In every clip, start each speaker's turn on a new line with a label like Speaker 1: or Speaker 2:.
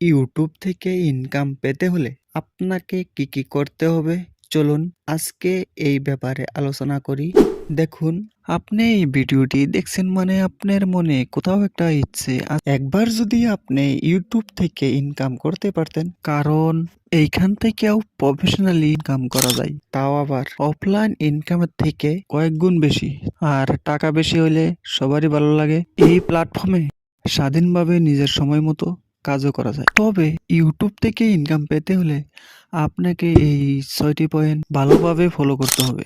Speaker 1: YouTube থেকে income পেতে হলে আপনাকে কি কি করতে হবে? চলুন আজকে এই ব্যাপারে আলোচনা করি। দেখুন, আপনি এই ভিডিওটি দেখছেন মানে আপনার মনে কোথাও একটা ইচ্ছে একবার যদি আপনি ইউটিউব থেকে ইনকাম করতে পারতেন, কারণ এইখান থেকেও প্রফেশনালি ইনকাম করা যায়। তাও আবার অফলাইন ইনকামের থেকে কয়েক গুণ বেশি, আর টাকা বেশি হলে সবারই ভালো লাগে। এই প্ল্যাটফর্মে স্বাধীনভাবে নিজের সময় মতো কাজও করা যায়। তবে ইউটিউব থেকে ইনকাম পেতে হলে আপনাকে এই ছয়টি পয়েন্ট ভালোভাবে ফলো করতে হবে।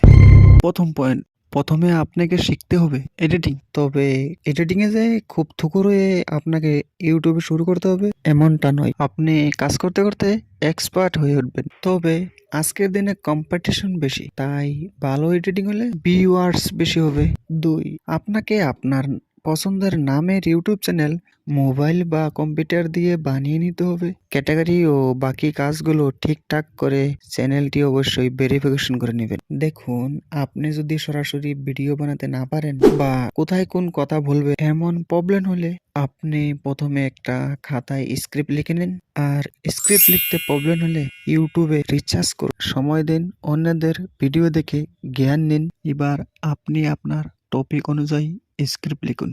Speaker 1: প্রথম পয়েন্ট প্রথমে আপনাকে শিখতে হবে এডিটিং তবে এডিটিং এ যে খুব থুকুর হয়ে আপনাকে ইউটিউবে শুরু করতে হবে, এমনটা নয়। আপনি কাজ করতে করতে এক্সপার্ট হয়ে উঠবেন। তবে আজকের দিনে কম্পিটিশন বেশি, তাই ভালো এডিটিং হলে ভিউয়ার্স বেশি হবে। দুই, আপনাকে আপনার পছন্দের নামের ইউটিউব চ্যানেল মোবাইল বা কম্পিউটার দিয়ে বানিয়ে নিতে হবে। ক্যাটাগরি ও বাকি কাজগুলো ঠিকঠাক করে চ্যানেলটি অবশ্যই ভেরিফিকেশন করে নেবেন। দেখুন, আপনি যদি সরাসরি ভিডিও বানাতে না পারেন বা কোথায় কোন কথা বলবে এমন প্রবলেম হলে আপনি প্রথমে একটা খাতায় স্ক্রিপ্ট লিখে নিন। আর স্ক্রিপ্ট লিখতে প্রবলেম হলে ইউটিউবে রিচার্জ করুন। সময় দিন, অন্যদের ভিডিও দেখে জ্ঞান নিন। এবার আপনি আপনার টপিক অনুযায়ী স্ক্রিপ্ট লিখুন।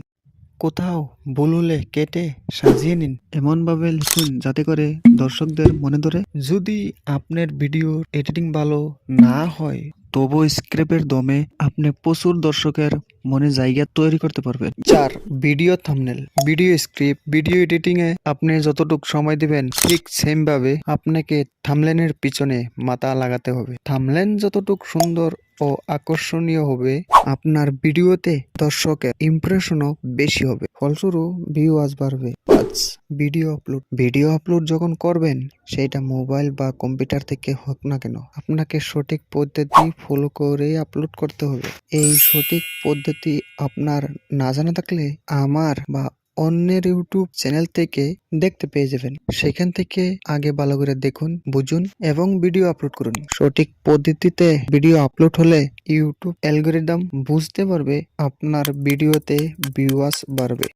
Speaker 1: কোথাও ভুল হলে কেটে সাজিয়ে নিন। এমনভাবে লিখুন যাতে করে দর্শকদের মনে ধরে। যদি আপনার ভিডিও এডিটিং ভালো না হয় তবু স্ক্রিপ্টের দমে আপনি প্রচুর দর্শকের মনে জায়গা তৈরি করতে পারবেন। চার video thumbnail. Video script video editing এ আপনি যতটুকু সময় দিবেন ঠিক সেম ভাবে আপনাকে থামলেনের পিছনে মাথা লাগাতে হবে। থামলেন যতটুকু সুন্দর ও আকর্ষণীয় হবে। আপনার ভিডিওতে দর্শকের ইমপ্রেশনও বেশি হবে। ফলস্বরূপ ভিউয়ার্স বাড়বে। পাঁচ ভিডিও আপলোড ভিডিও আপলোড যখন করবেন, সেটা মোবাইল বা কম্পিউটার থেকে হোক না কেন, আপনাকে সঠিক পদ্ধতি ফলো করে আপলোড করতে হবে। এই সঠিক পদ্ধতি আপনার না জানা থাকলে আমার বা অন্যের ইউটিউব চ্যানেল থেকে দেখতে পেয়ে যাবেন। সেখান থেকে আগে ভালো করে দেখুন, বুঝুন এবং ভিডিও আপলোড করুন। সঠিক পদ্ধতিতে ভিডিও আপলোড হলে ইউটিউব অ্যালগোরিদম বুঝতে পারবে, আপনার ভিডিওতে ভিউয়ার্স বাড়বে।